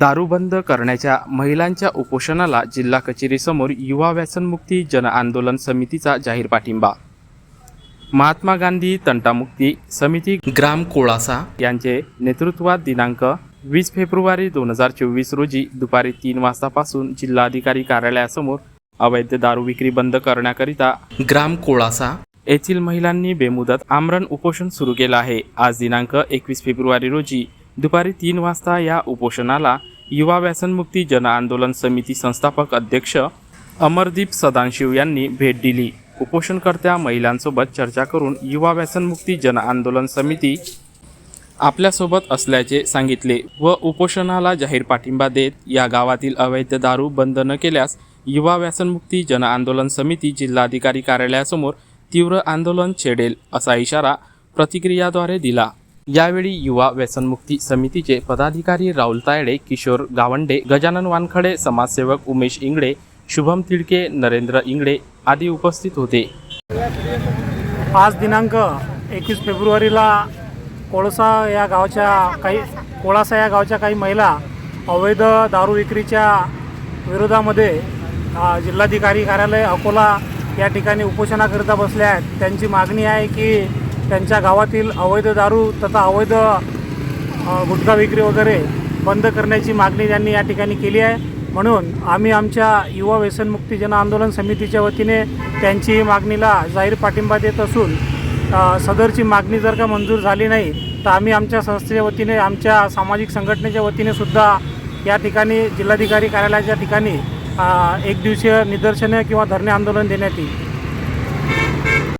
दारू बंद करण्याच्या महिलांच्या उपोषणाला जिल्हा कचेरीसमोर युवा व्यसनमुक्ती जन आंदोलन समितीचा जाहीर पाठिंबा. महात्मा गांधी तंटामुक्ती समिती ग्राम कोळासा यांचे नेतृत्वात दिनांक वीस फेब्रुवारी दोन हजार चोवीस रोजी दुपारी तीन वाजतापासून जिल्हाधिकारी कार्यालयासमोर अवैध दारू विक्री बंद करण्याकरिता ग्राम कोळासा येथील महिलांनी बेमुदत आमरण उपोषण सुरू केलं आहे. आज दिनांक एकवीस फेब्रुवारी रोजी दुपारी तीन वाजता या उपोषणाला युवा व्यसनमुक्ती जनआंदोलन समिती संस्थापक अध्यक्ष अमरदीप सदाशिव यांनी भेट दिली. उपोषणकर्त्या महिलांसोबत चर्चा करून युवा व्यसनमुक्ती जन आंदोलन समिती आपल्यासोबत असल्याचे सांगितले व उपोषणाला जाहीर पाठिंबा देत या गावातील अवैध दारू बंद न केल्यास युवा व्यसनमुक्ती जनआंदोलन समिती जिल्हाधिकारी कार्यालयासमोर तीव्र आंदोलन छेडेल असा इशारा प्रतिक्रियाद्वारे दिला. यावेळी युवा व्यसनमुक्ती समितीचे पदाधिकारी राहुल तायडे किशोर गावंडे गजानन वानखडे समाजसेवक उमेश इंगडे शुभम तिडके नरेंद्र इंगडे आदी उपस्थित होते. आज दिनांक एकवीस फेब्रुवारीला कोळसा या गावच्या काही कोळासा या गावच्या काही महिला अवैध दारू विक्रीच्या विरोधामध्ये जिल्हाधिकारी कार्यालय अकोला या ठिकाणी उपोषणाकरिता बसल्या आहेत. त्यांची मागणी आहे की त्यांच्या गावातील अवैध दारू तथा अवैध गुटखा विक्री वगैरे बंद करण्याची मागणी त्यांनी या ठिकाणी केली आहे. म्हणून आम्ही आमच्या युवा व्यसनमुक्ती जन आंदोलन समितीच्या वतीने त्यांचीही मागणीला जाहीर पाठिंबा देत असून सदरची मागणी जर का मंजूर झाली नाही तर आम्ही आमच्या संस्थेच्या वतीने आमच्या सामाजिक संघटनेच्या वतीने सुद्धा या ठिकाणी जिल्हाधिकारी कार्यालयाच्या ठिकाणी एक दिवसीय निदर्शने किंवा धरणे आंदोलन देण्यात येईल.